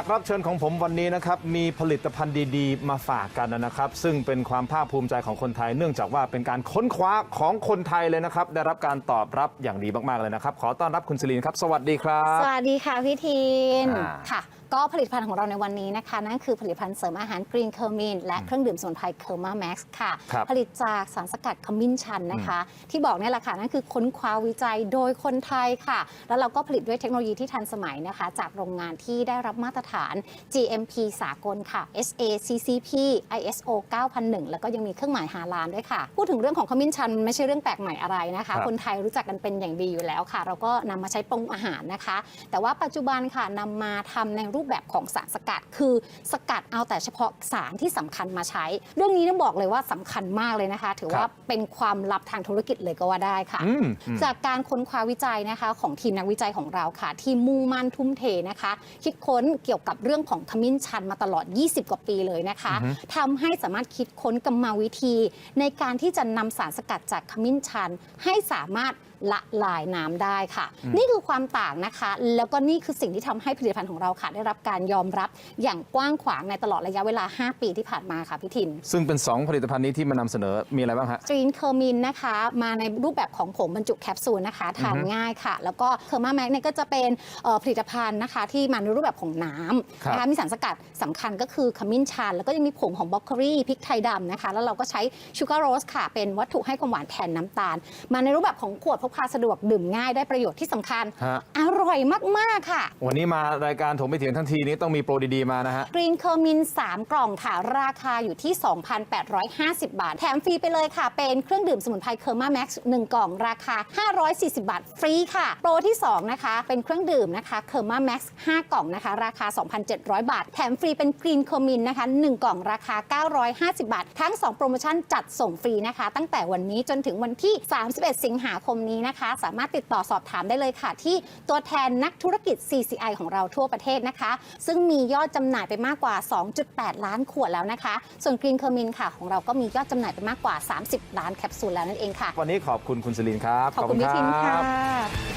กรับเชิญของผมวันนี้นะครับมีผลิตภัณฑ์ดีๆ มาฝากกันนะครับ ซึ่งเป็นความภาคภูมิใจของคนไทย เนื่องจากว่าเป็นการค้นคว้าของคนไทยเลยนะครับ ได้รับการตอบรับอย่างดีมากๆเลยนะครับ ขอต้อนรับคุณศิรินครับ สวัสดีครัสบวัสดีค่ะพี่ทีนอ่าค่ะ ก็ผลิตภัณฑ์ของเราในวันนี้นะคะ นั่นคือผลิตภัณฑ์เสริมอาหารกรีนเคอร์มินและเครื่องดื่มสมุนไพรเคอร์มาแม็กซ์ค่ะ ครับผลิตจากสารสกัดขมิ้นชันนะคะ ที่บอกเนี่ยแหละค่ะ นั่นคือค้นคว้าวิจัยโดยคนไทยค่ะ แล้วเราก็ผลิตด้วยเทคโนโลยีที่ทันสมัยนะคะ จากโรงงานที่ได้รับมาตรฐาน GMP สากลค่ะ SACCP ISO 9001 แล้วก็ยังมีเครื่องหมายฮาลาลด้วยค่ะ พูดถึงเรื่องของขมิ้นชันมันไม่ใช่เรื่องแปลกใหม่อะไรนะครัคะบคนไทยรู้จักกันเป็นอย่างดีอยู่แล้วค่ะ เราก็นำมาใช้ปรุงอาหารนะคะ แต่ว่าปัจจุบันค่ะนำมาทำในรูปแบบของสารสกัด คือสกัดเอาแต่เฉพาะสารที่สำคัญมาใช้ เรื่องนี้ต้องบอกเลยว่าสำคัญมากเลยนะคะ ถือครัว่าบเป็นความลับทางธุรกิจเลยก็ว่าได้ค่ะอืมอืมจากการค้นคว้าวิจัยนะคะ ของทีมนักวิจัยของเราค่ะ ที่มุ่งมั่นทุ่มเทนะคะ คิดค้นเกี่ยวกับเรื่องของขมิ้นชันมาตลอด 20 กว่าปีเลยนะคะทำให้สามารถคิดค้นกรรมวิธี ในการที่จะนำสารสกัดจากขมิ้นชัน ให้สามารถ ละลายน้ำได้ค่ะ นี่คือความต่างนะคะ แล้วก็นี่คือสิ่งที่ทำให้ผลิตภัณฑ์ของเราค่ะ ได้รับการยอมรับอย่างกว้างขวางในตลอดระยะเวลา 5 ปีที่ผ่านมาค่ะพี่ทิน ซึ่งเป็น 2 ผลิตภัณฑ์นี้ที่มานำเสนอมีอะไรบ้างฮะกรีนเคอร์มินนะคะ มาในรูปแบบของผงบรรจุแคปซูลนะคะทานง่ายค่ะ แล้วก็เคอร์มาแม็กเนี่ยก็จะเป็นเอ่อผลิตภัณฑ์นะคะ ที่มาในรูปแบบของน้ำครับนะคะมีสารสกัดสำคัญก็คือขมิ้นชันแล้วก็ยังมีผงของบล็อกเกอรี่พริกไทยดำนะคะ แล้วเราก็ใช้ชูการ์โรสค่ะเป็นวัตถุให้ความหวานแทนน้ำตาล มาในรูปแบบของขวดพกพาสะดวกดื่มง่ายได้ประโยชน์ที่สำคัญ ฮะ ร่อยมาก ๆ ค่ะ วันนี้มารายการถมไปเถียงทั้งทีนี้ต้องมีโปรดี ๆ มานะฮะ กรีนเคอร์มิน 3 กล่องค่ะ ราคาอยู่ที่ 2,850 บาท แถมฟรีไปเลยค่ะ เป็นเครื่องดื่มสมุนไพรเคอร์มาแม็กซ์1กล่องราคา 540 บาท ฟรีค่ะ โปรที่ 2 นะคะ เป็นเครื่องดื่มนะคะเคอร์มาแม็กซ์5กล่องนะคะ ราคา 2,700 บาท แถมฟรีเป็นกรีนเคอร์มินนะคะ1กล่องราคา 950 บาท ทั้ง 2 โปรโมชั่นจัดส่งฟรีนะคะ ตั้งแต่วันนี้จนถึงวันที่ 31 สิงหาคมนี้นะคะ สามารถติดต่อสอบถามได้เลยค่ะ ที่ตัวแทนนักธุรกิจ CCI ของเราทั่วประเทศนะคะ ซึ่งมียอดจำหน่ายไปมากกว่า 2.8 ล้านขวดแล้วนะคะ ส่วนกรีนเคอร์มินค่ะ ของเราก็มียอดจำหน่ายไปมากกว่า 30 ล้านแคปซูลแล้วนั่นเองค่ะ วันนี้ขอบคุณคุณศิรินครับ ขอบคุณพี่ทินรัค่ะบ